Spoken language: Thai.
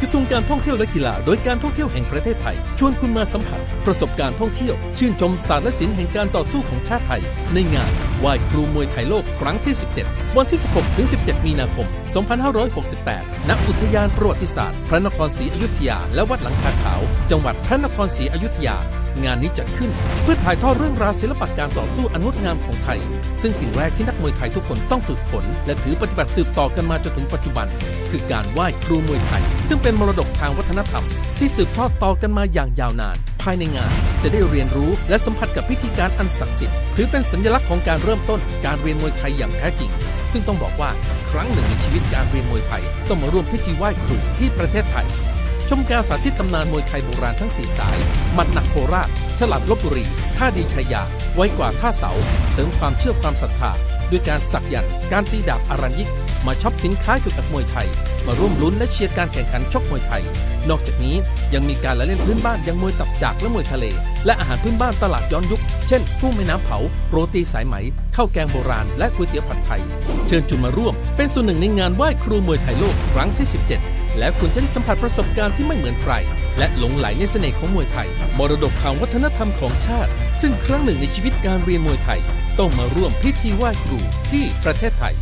กระทรวงการท่องเที่ยวและกีฬาโดยการท่องเที่ยวแห่งประเทศไทย ชวนคุณมาสัมผัส ประสบการณ์ท่องเที่ยว ชื่นชมศาสตร์และศิลป์แห่งการต่อสู้ของชาติไทย ในงานไหว้ครูมวยไทยโลกครั้งที่ 17 วันที่ 16 ถึง 17 มีนาคม 2568 ณ อุทยานประวัติศาสตร์ พระนครศรีอยุธยา และวัดหลังคาขาว จังหวัดพระนครศรีอยุธยา งานนี้จัดขึ้นเพื่อถ่ายทอดเรื่องราวศิลปะการต่อสู้อันงดงามของไทย ซึ่งสิ่งแรกที่นักมวยไทยทุกคนต้องฝึกฝน และถือปฏิบัติสืบต่อกันมาจนถึงปัจจุบัน คือการไหว้ครูมวยไทย ซึ่งเป็นมรดกทางวัฒนธรรม ที่สืบทอดต่อกันมาอย่างยาวนาน ภายในงานจะได้เรียนรู้และสัมผัสกับพิธีการอันศักดิ์สิทธิ์ถือเป็นสัญลักษณ์ของการเริ่มต้นการเรียนมวยไทยอย่างแท้จริง ซึ่งต้องบอกว่าครั้งหนึ่งในชีวิตการเรียนมวยไทยต้องมาร่วมพิธีไหว้ครูที่ประเทศไทย ชมการสาธิตตำนานมวยไทยโบราณทั้ง4สาย มัดหนักโคราช ฉลับลบบุรี ท่าดีชัยยา ไว้กว่าท่าเสา เสริมความเชื่อความศรัทธา ด้วยการสักยันต์การตีดาบอารัญยิก มาช็อปสินค้าเกี่ยวกับมวยไทย มาร่วมลุ้นและเชียร์การแข่งขันชกมวยไทย นอกจากนี้ยังมีการละเล่นพื้นบ้านอย่างมวยตับจากและมวยทะเล และอาหารพื้นบ้านตลาดย้อนยุค เช่นกุ้งแม่น้ำเผา โรตีสายไหม ข้าวแกงโบราณ และก๋วยเตี๋ยวผัดไทย เชิญชวนมาร่วม เป็นส่วนหนึ่งในงานไหว้ครูมวยไทยโลกครั้งที่ 17 และคุณจะได้สัมผัสประสบการณ์ที่ไม่เหมือนใคร และหลงไหลในเสน่ห์ของมวยไทย มรดกทางวัฒนธรรมของชาติ ซึ่งครั้งหนึ่งในชีวิตการเรียนมวยไทย ต้องมาร่วมพิธีไหว้ครูที่ประเทศไทย